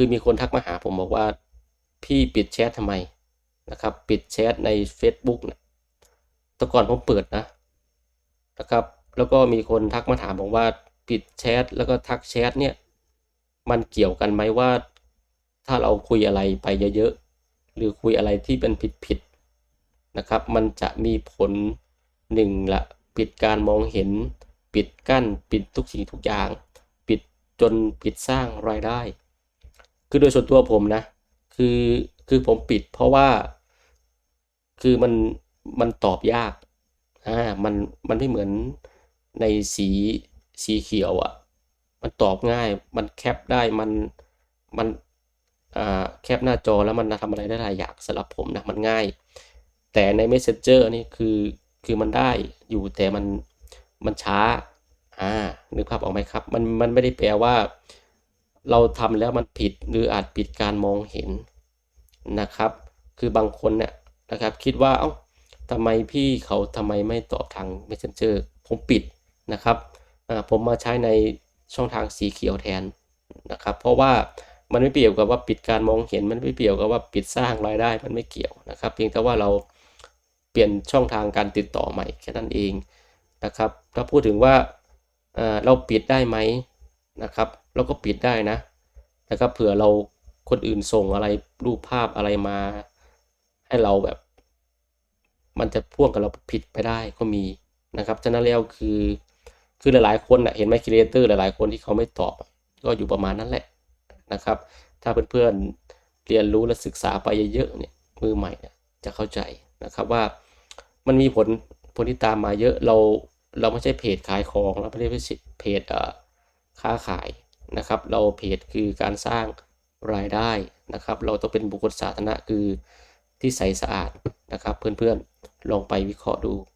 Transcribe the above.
คือมีคนทักมาหาผมบอกว่าพี่ปิดแชททำไมนะครับ ปิดแชทใน Facebook นะแต่ก่อนผมเปิดนะนะครับ แล้วก็มีคนทักมาถามผมว่าปิดแชทแล้วก็ทักแชทเนี่ยมันเกี่ยวกันไหมว่าถ้าเราคุยอะไรไปเยอะๆหรือคุยอะไรที่เป็นผิดๆนะครับ มันจะมีผลหนึ่งละปิดการมองเห็น ปิดกั้น ปิดทุกสิ่งทุกอย่าง ปิดจนปิดสร้างรายได้ คือโดยส่วนตัวผมนะ คือคือผมปิดเพราะว่า คือมันมันตอบยากอ่ามันมันไม่เหมือนในสีสีเขียวอะ่ะ มันตอบง่าย มันแคปได้มันมันอ่าแคปหน้าจอแล้วมันทำอะไรได้หลายอย่างสำหรับผมนะมันง่าย แต่ใน Messenger นี่คือคือมันได้อยู่แต่มันมันช้าอ่านึกภาพออกไหมครับ มันมันไม่ได้แปลว่า เราทำแล้วมันผิดหรืออาจปิดการมองเห็นนะครับ คือบางคนเนี่ยนะครับคิดว่าเอ้าทำไมพี่เขาทำไมไม่ตอบทาง Messenger ผมปิดนะครับผมมาใช้ในช่องทางสีเขียวแทนนะครับ เพราะว่ามันไม่เกี่ยวกับว่าปิดการมองเห็นมันไม่เกี่ยวกับว่าปิดสร้างรายได้มันไม่เกี่ยวนะครับ เพียงแต่ว่าเราเปลี่ยนช่องทางการติดต่อใหม่แค่นั้นเองนะครับ ถ้าพูดถึงว่าเราปิดได้ไหม นะครับเราก็ปิดได้นะนะครับเผื่อเราคนอื่นส่งอะไรรูปภาพอะไรมา ให้เราแบบ มันจะพ่วงกับเราผิดไปได้ก็มีนะครับฉะนั้นแล้วคือคือหลายๆคนนะเห็นไหมครีเอเตอร์หลายๆคนที่เขาไม่ตอบ ก็อยู่ประมาณนั้นแหละนะครับ ถ้าเพื่อนๆเรียนรู้และศึกษาไปเยอะๆเนี่ยมือใหม่จะเข้าใจนะครับว่ามันมีผลผลที่ตามมาเยอะเราเราไม่ใช่เพจขายของเราไม่ได้เพจเอ่อ ค้าขายนะครับ เราเพจคือการสร้างรายได้นะครับ เราต้องเป็นบุคคลสาธารณะคือที่ใสสะอาดนะครับ เพื่อนๆลองไปวิเคราะห์ดู